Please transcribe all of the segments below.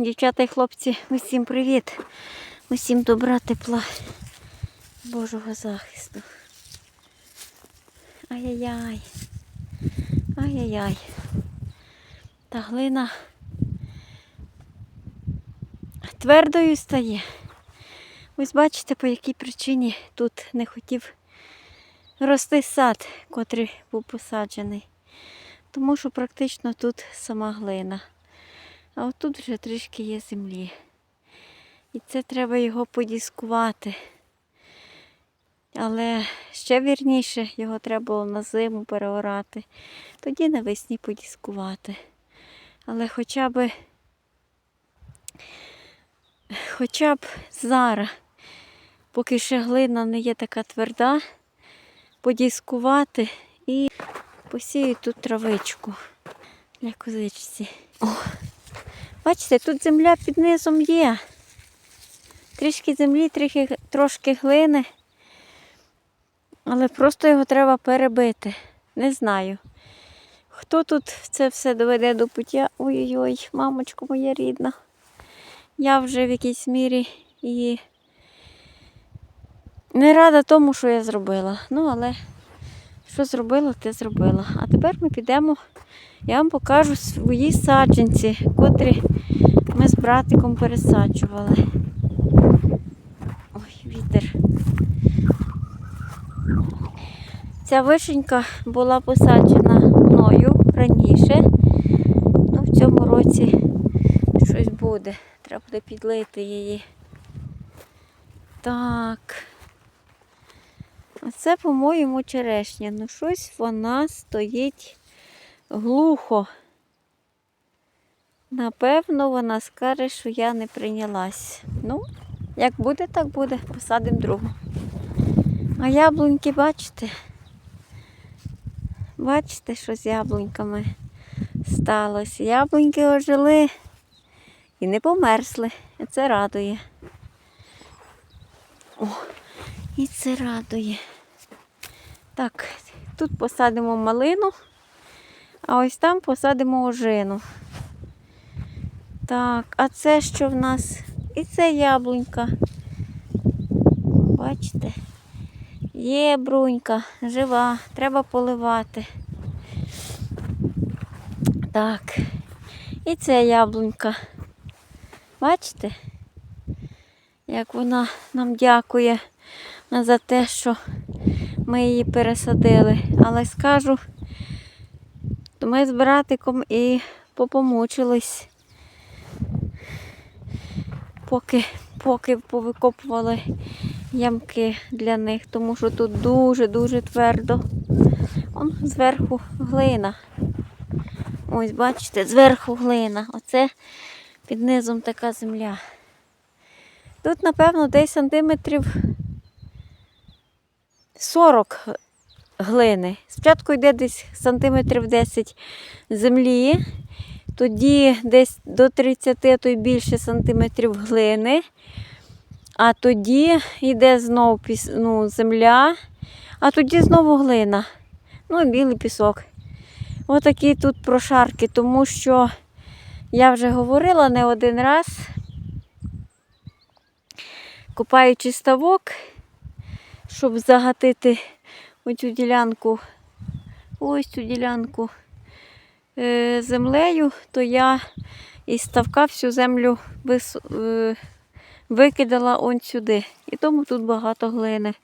Дівчата і хлопці, усім привіт. Усім добра, тепла, Божого захисту. Ай-яй-яй. Ай-яй-яй. Та глина твердою стає. Ось бачите, по якій причині тут не хотів рости сад, котрий був посаджений. Тому що практично тут сама глина. А отут вже трішки є землі. І це треба його подіскувати. Але ще вірніше його треба було на зиму переорати, тоді навесні подіскувати. Але хоча б, хоча б зараз, поки ще глина не є така тверда, подіскувати і посію тут травичку для козичці. О, бачите, тут земля під низом є. Трішки землі, трохи, трошки глини. Але просто його треба перебити. Не знаю. Хто тут це все доведе до пуття? Ой-ой-ой, мамочко моя рідна. Я вже в якійсь мірі і не рада тому, що я зробила. Ну, але що зробила, те зробила. А тепер ми підемо, я вам покажу свої саджанці, котрі ми з братиком пересаджували. Ой, вітер. Ця вишенька була посаджена мною раніше. Ну, в цьому році щось буде. Треба буде підлити її. Так. Оце, по-моєму, черешня. Ну, щось вона стоїть глухо. Напевно, вона скаже, що я не прийнялась. Ну, як буде, так буде. Посадимо другу. А яблуньки, бачите? Бачите, що з яблуньками сталося? Яблуньки ожили і не померзли. І це радує. О, і це радує. Так, тут посадимо малину, а ось там посадимо ожину. Так, а це що в нас? І це яблунька. Бачите? Є брунька, жива, треба поливати. Так. І це яблунька. Бачите? Як вона нам дякує за те, що ми її пересадили. Але скажу, то ми з братиком і попомучились, поки, поки повикопували ямки для них, тому що тут дуже-дуже твердо. Он зверху глина. Ось, бачите, зверху глина. Оце під низом така земля. Тут, напевно, десь сантиметрів 40 глини. Спочатку йде десь сантиметрів 10 землі, тоді десь до 30, а то й більше сантиметрів глини. А тоді йде знову ну, земля, а тоді знову глина. Ну і білий пісок. Отакі тут прошарки, тому що я вже говорила не один раз, купаючи ставок, щоб загатити оцю ділянку, ось цю ділянку е, землею, то я із ставка всю землю е, викидала он сюди. І тому тут багато глини.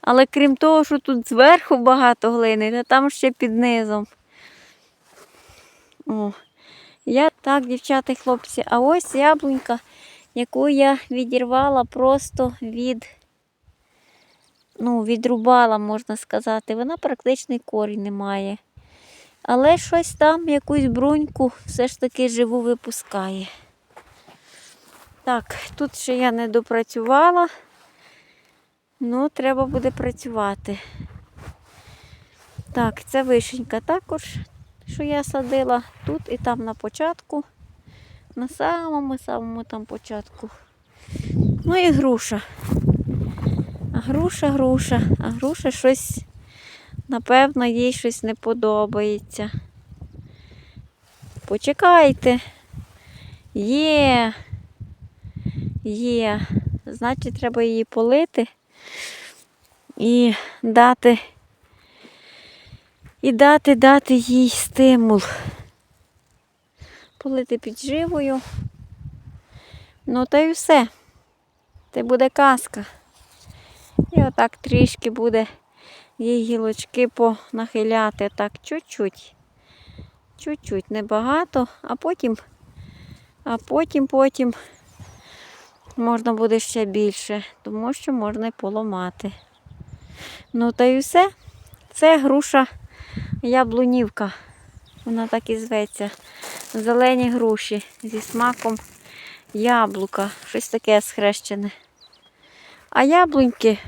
Але крім того, що тут зверху багато глини, то там ще під низом. О. Я так, дівчата і хлопці, а ось яблунька, яку я відірвала просто від, ну, відрубала, можна сказати. Вона практично й корінь не має. Але щось там, якусь бруньку, все ж таки живу випускає. Так, тут ще я не допрацювала. Ну, треба буде працювати. Так, це вишенька також, що я садила тут і там на початку. На самому-самому там початку. Ну і груша. Груша, груша, а груша щось, напевно, їй щось не подобається. Почекайте. Є. Є. Значить, треба її полити і дати, і дати, дати їй стимул. Полити підживою. Ну, та й все. Це буде казка. Отак трішки буде їй гілочки понахиляти. Так, чуть-чуть. Чуть-чуть, небагато, а потім, а потім, потім можна буде ще більше, тому що можна і поламати. Ну та й все. Це груша яблунівка. Вона так і зветься. Зелені груші зі смаком яблука. Щось таке схрещене. А яблуньки,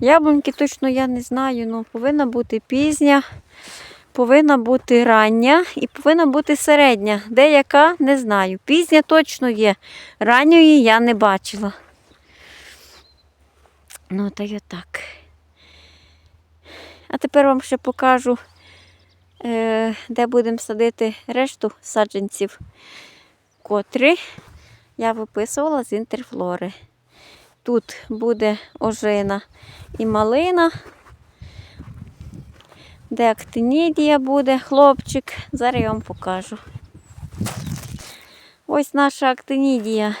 яблуньки точно я не знаю, ну повинна бути пізня, повинна бути рання і повинна бути середня. Деяка не знаю. Пізня точно є. Ранньої я не бачила. Ну, та й отак. А тепер вам ще покажу, е, де будемо садити решту саджанців, котрі я виписувала з інтерфлори. Тут буде ожина і малина, де актинідія буде, хлопчик. Зараз я вам покажу. Ось наша актинідія.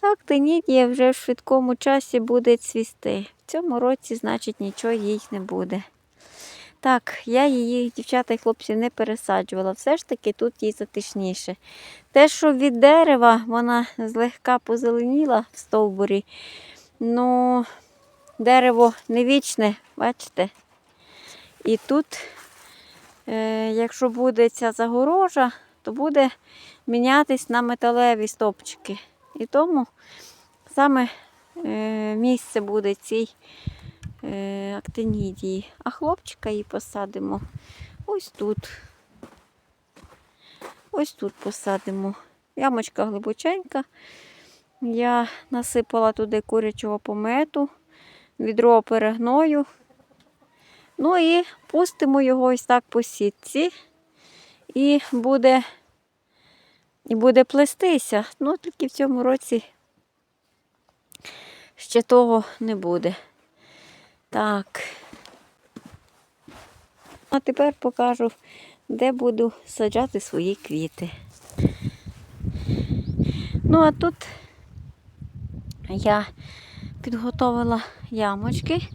Актинідія вже в швидкому часі буде цвісти. В цьому році, значить, нічого їй не буде. Так, я її, дівчата і хлопці, не пересаджувала. Все ж таки тут їй затишніше. Те, що від дерева вона злегка позеленіла в стовбурі, ну, дерево не вічне, бачите? І тут, е, якщо буде ця загорожа, то буде мінятись на металеві стовпчики. І тому саме е, місце буде цій актинідії. А хлопчика її посадимо ось тут. Ось тут посадимо. Ямочка глибоченька. Я насипала туди курячого помету, відро перегною. Ну і пустимо його ось так по сітці. І буде, і буде плестися. Ну, тільки в цьому році ще того не буде. Так. А тепер покажу, де буду саджати свої квіти. Ну, а тут я підготовила ямочки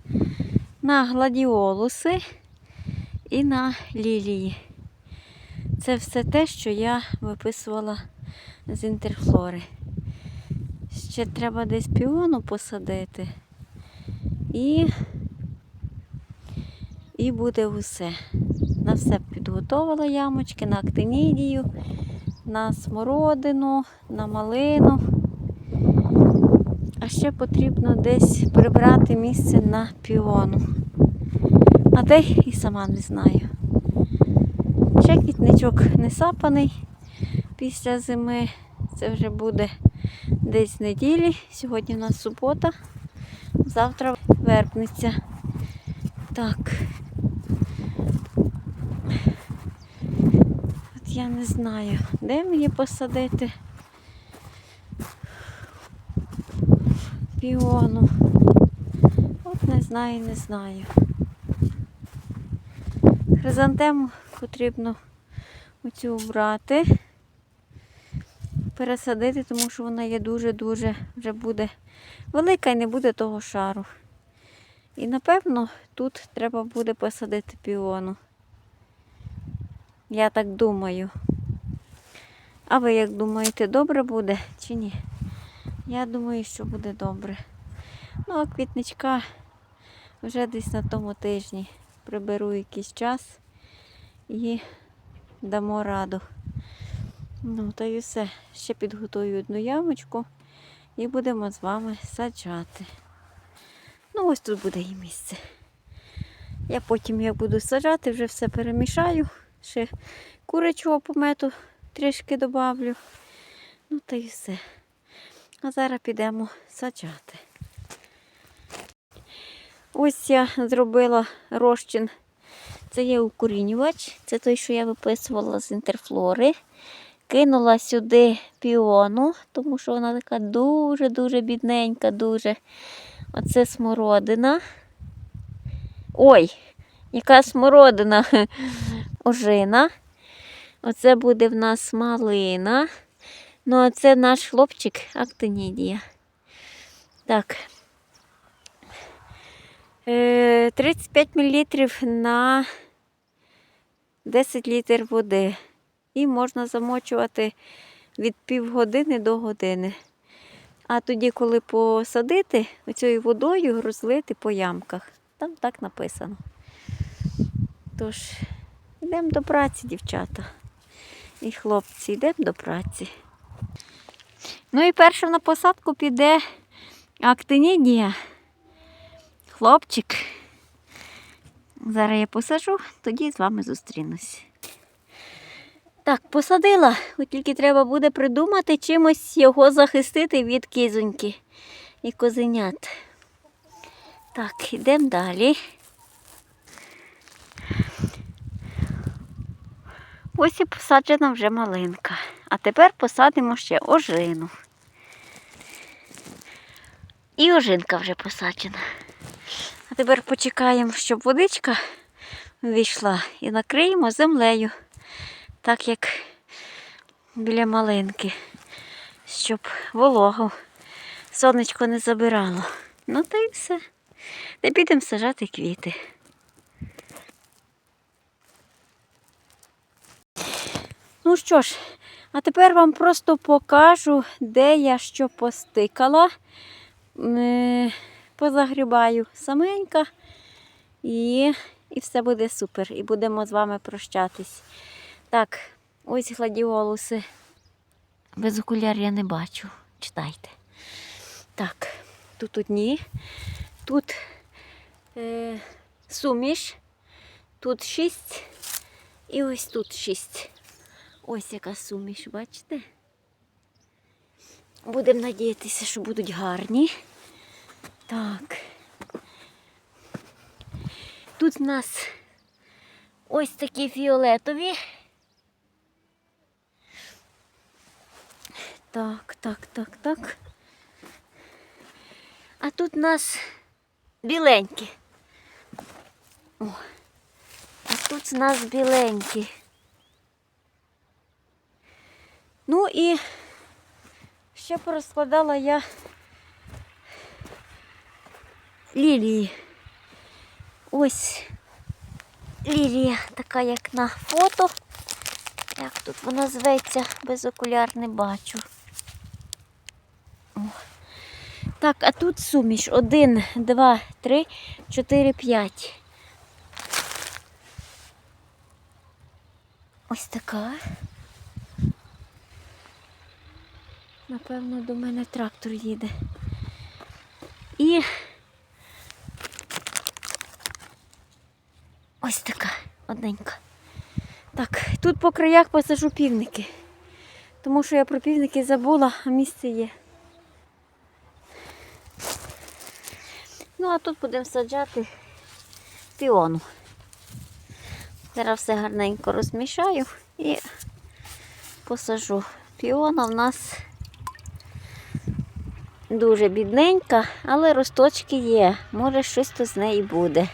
на гладіолуси і на лілії. Це все те, що я виписувала з інтерфлори. Ще треба десь піону посадити. І, і буде усе. На все підготовила ямочки, на актинідію, на смородину, на малину. А ще потрібно десь прибрати місце на піону. А де і сама не знаю. Ще квітничок не сапаний після зими. Це вже буде десь неділі. Сьогодні у нас субота, завтра вербниця. Так. От я не знаю, де мені посадити піону. От не знаю, не знаю. Хризантему потрібно оцю брати, пересадити, тому що вона є дуже-дуже вже буде велика і не буде того шару. І напевно тут треба буде посадити піону. Я так думаю. А ви як думаєте, добре буде чи ні? Я думаю, що буде добре. Ну, а квітничка вже десь на тому тижні приберу якийсь час і дамо раду. Ну, та й все. Ще підготую одну ямочку і будемо з вами саджати. Ну, ось тут буде і місце. Я потім, як буду саджати, вже все перемішаю. Ще курячого помету трішки добавлю. Ну, та й все. А зараз підемо саджати. Ось я зробила розчин. Це є укорінювач. Це той, що я виписувала з інтерфлори. кинула сюди піону, тому що вона така дуже-дуже бідненька, дуже. Оце смородина. Ой, яка смородина ожина. Оце буде в нас малина. Ну, а це наш хлопчик Актинідія. Так. Е, 35 мл на 10 літрів води. І можна замочувати від півгодини до години. А тоді, коли посадити, оцією водою розлити по ямках. Там так написано. Тож, йдемо до праці, дівчата. І хлопці, йдемо до праці. Ну і перша на посадку піде актинідія. Хлопчик. Зараз я посажу, тоді з вами зустрінусь. Так, посадила, от тільки треба буде придумати чимось його захистити від кізоньки і козенят. Так, йдемо далі. Ось і посаджена вже малинка. А тепер посадимо ще ожину. І ожинка вже посаджена. А тепер почекаємо, щоб водичка війшла і накриємо землею, так як біля малинки, щоб вологу сонечко не забирало. Ну та й все. Та підемо сажати квіти. Ну що ж, а тепер вам просто покажу, де я що постикала. Е, Позагрібаю саменька і, і все буде супер. І будемо з вами прощатись. Так, ось гладіолуси. Без окуляр я не бачу. Читайте. Так, тут одні, тут е, суміш, тут шість і ось тут шість. Ось яка суміш, бачите? Будемо надіятися, що будуть гарні. Так. Тут в нас ось такі фіолетові. Так, так, так, так. А тут у нас біленькі. О, а тут у нас біленькі. Ну і ще порозкладала я лілії. Ось лілія така, як на фото. Як тут вона зветься, без окуляр не бачу. О. Так, а тут суміш. Один, два, три, чотири, п'ять. Ось така. Напевно, до мене трактор їде. І ось така одненька. Так, тут по краях посажу півники. Тому що я про півники забула, а місце є. Ну, а тут будемо саджати піону. Зараз все гарненько розмішаю і посажу. Піона в нас дуже бідненька, але росточки є. Може, щось то з неї буде.